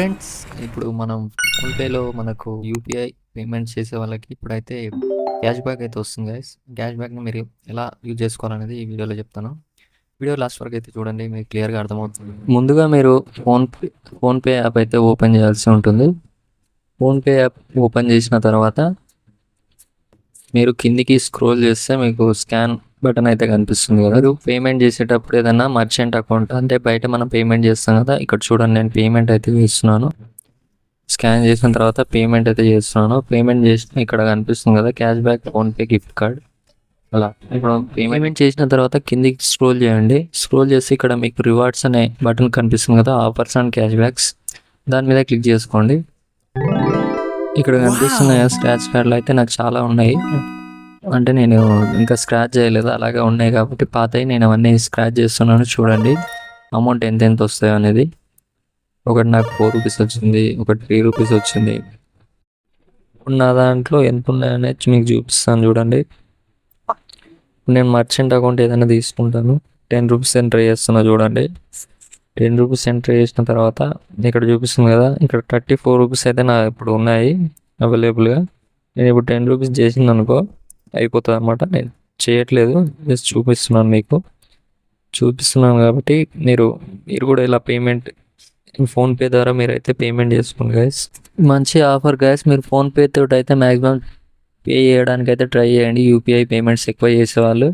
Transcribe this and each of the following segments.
Friends ఇప్పుడు మనం ఫోన్పేలో మనకు యూపీఐ పేమెంట్ చేసే వాళ్ళకి ఇప్పుడైతే క్యాష్ బ్యాక్ అయితే వస్తుంది గైస్ క్యాష్ బ్యాక్ని మీరు ఎలా యూజ్ చేసుకోవాలనేది ఈ వీడియోలో చెప్తాను. వీడియో లాస్ట్ వరకు అయితే చూడండి మీకు క్లియర్గా అర్థమవుతుంది. ముందుగా మీరు ఫోన్పే ఫోన్పే యాప్ అయితే ఓపెన్ చేయాల్సి ఉంటుంది. ఫోన్పే యాప్ ఓపెన్ చేసిన తర్వాత మీరు కిందికి స్క్రోల్ చేస్తే మీకు స్కాన్ బటన్ అయితే కనిపిస్తుంది కదా. మీరు పేమెంట్ చేసేటప్పుడు ఏదైనా మర్చెంట్ అకౌంట్ అంటే బయట మనం పేమెంట్ చేస్తాం కదా. ఇక్కడ చూడండి నేను పేమెంట్ అయితే చేస్తున్నాను. స్కాన్ చేసిన తర్వాత పేమెంట్ అయితే చేస్తున్నాను. పేమెంట్ చేసిన ఇక్కడ కనిపిస్తుంది కదా cash back PhonePe gift card అలా. ఇప్పుడు పేమెంట్ చేసిన తర్వాత కిందికి స్క్రోల్ చేయండి. స్క్రోల్ చేసి ఇక్కడ మీకు రివార్డ్స్ అనే బటన్ కనిపిస్తుంది కదా ఆఫర్స్ అండ్ క్యాష్ బ్యాక్స్ దాని మీద క్లిక్ చేసుకోండి. ఇక్కడ కనిపిస్తున్న స్క్రాచ్ కార్డులు అయితే నాకు చాలా ఉన్నాయి. అంటే నేను ఇంకా స్క్రాచ్ చేయలేదు అలాగే ఉన్నాయి కాబట్టి పాతవి నేను అవన్నీ స్క్రాచ్ చేస్తున్నాను చూడండి. అమౌంట్ ఎంత ఎంత వస్తాయో అనేది. ఒకటి నాకు ఫోర్ రూపీస్ వచ్చింది ఒకటి త్రీ రూపీస్ వచ్చింది. నా దాంట్లో ఎంత ఉన్నాయనేది మీకు చూపిస్తాను చూడండి. నేను మర్చెంట్ అకౌంట్ ఏదైనా తీసుకుంటాను. టెన్ రూపీస్ ఎంటర్ చేస్తున్నా చూడండి. టెన్ రూపీస్ ఎంటర్ చేసిన తర్వాత ఇక్కడ చూపిస్తుంది కదా ఇక్కడ థర్టీ ఫోర్ రూపీస్ అయితే నా ఇప్పుడు ఉన్నాయి అవైలబుల్గా. నేను ఇప్పుడు టెన్ రూపీస్ చేసింది అనుకో అయిపోతుంది అనమాట నేను చేయట్లేదు జస్ట్ చూపిస్తున్నాను మీకు. చూపిస్తున్నాను కాబట్టి మీరు మీరు కూడా ఇలా పేమెంట్ ఫోన్పే ద్వారా మీరు అయితే పేమెంట్ చేసుకోండి గైస్ మంచి ఆఫర్ గైస్ మీరు ఫోన్పే తోటి అయితే మ్యాక్సిమం పే చేయడానికి అయితే ట్రై చేయండి. యూపీఐ పేమెంట్స్ ఎక్కువ చేసేవాళ్ళు.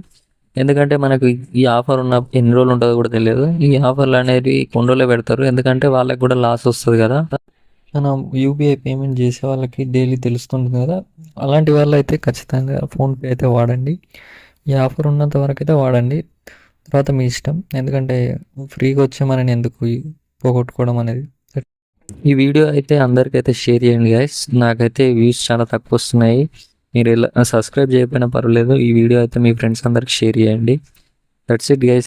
ఎందుకంటే మనకు ఈ ఆఫర్ ఉన్న ఎన్ని రోజులు ఉంటుందో కూడా తెలియదు. ఈ ఆఫర్లు అనేవి కొన్ని రోజులే పెడతారు. ఎందుకంటే వాళ్ళకి కూడా లాస్ వస్తుంది కదా. మనం యూపీఐ పేమెంట్ చేసే వాళ్ళకి డైలీ తెలుస్తుంటుంది కదా. అలాంటి వాళ్ళు అయితే ఖచ్చితంగా ఫోన్పే అయితే వాడండి. ఈ ఆఫర్ ఉన్నంత వరకు అయితే వాడండి. తర్వాత మీ ఇష్టం. ఎందుకంటే ఫ్రీగా వచ్చామని ఎందుకు పోగొట్టుకోవడం అనేది. ఈ వీడియో అయితే అందరికైతే షేర్ చేయండి గైస్ నాకైతే వ్యూస్ చాలా తక్కువ వస్తున్నాయి. మీరు ఇలా సబ్స్క్రైబ్ చేయకపోయినా పర్వాలేదు. ఈ వీడియో అయితే మీ ఫ్రెండ్స్ అందరికి షేర్ చేయండి. That's it guys